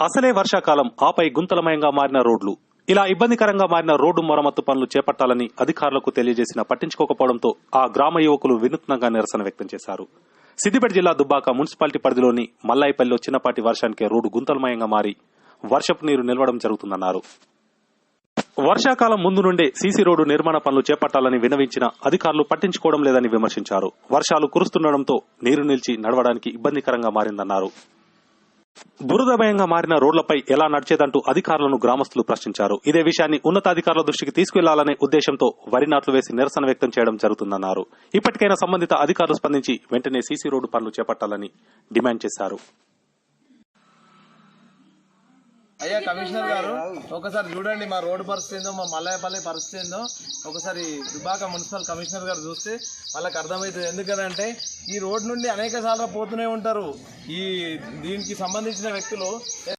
అసలే వర్షాకాలం ఆపై గుంతలమయంగా మారిన రోడ్లు. ఇలా ఇబ్బందికరంగా మారిన రోడ్డు మరమ్మతు పనులు చేపట్టాలని అధికారులకు తెలియజేసిన పట్టించుకోకపోవడంతో ఆ గ్రామ యువకులు వినూత్నంగా నిరసన వ్యక్తం చేశారు. సిద్దిపేట జిల్లా దుబ్బాక మున్సిపాలిటీ పరిధిలోని మల్లాయిపల్లిలో చిన్నపాటి వర్షానికి రోడ్డు గుంతలమయంగా మారి వర్షపు నీరు నిలవడం జరుగుతుందన్నారు. వర్షాకాలం ముందు నుండే సీసీ రోడ్డు నిర్మాణ పనులు చేపట్టాలని వినవించిన అధికారులు పట్టించుకోవడం లేదని విమర్శించారు. వర్షాలు కురుస్తుండటంతో నీరు నిలిచి నడవడానికి ఇబ్బందికరంగా మారిందన్నారు. బురదమయంగా మారిన రోడ్లపై ఎలా నడిచేదంటూ అధికారులను గ్రామస్తులు ప్రశ్నించారు. ఇదే విషయాన్ని ఉన్నతాధికారుల దృష్టికి తీసుకెళ్ళాలనే ఉద్దేశంతో వరి నాట్లు వేసి నిరసన వ్యక్తం చేయడం జరుగుతుందన్నారు. ఇప్పటికైనా సంబంధిత అధికారులు స్పందించి వెంటనే సీసీ రోడ్డు పనులు చేపట్టాలని డిమాండ్ చేశారు. అయ్యా కమిషనర్ గారు ఒకసారి చూడండి మా రోడ్డు పరిస్థితి ఏందో మా మల్లయ్యపల్లి పరిస్థితి ఏందో. ఒకసారి దుబాక మున్సిపల్ కమిషనర్ గారు చూస్తే వాళ్ళకి అర్థమవుతుంది. ఎందుకంటే ఈ రోడ్ నుండి అనేక సార్లు పోతూనే ఉంటారు. ఈ దీనికి సంబంధించిన వ్యక్తులు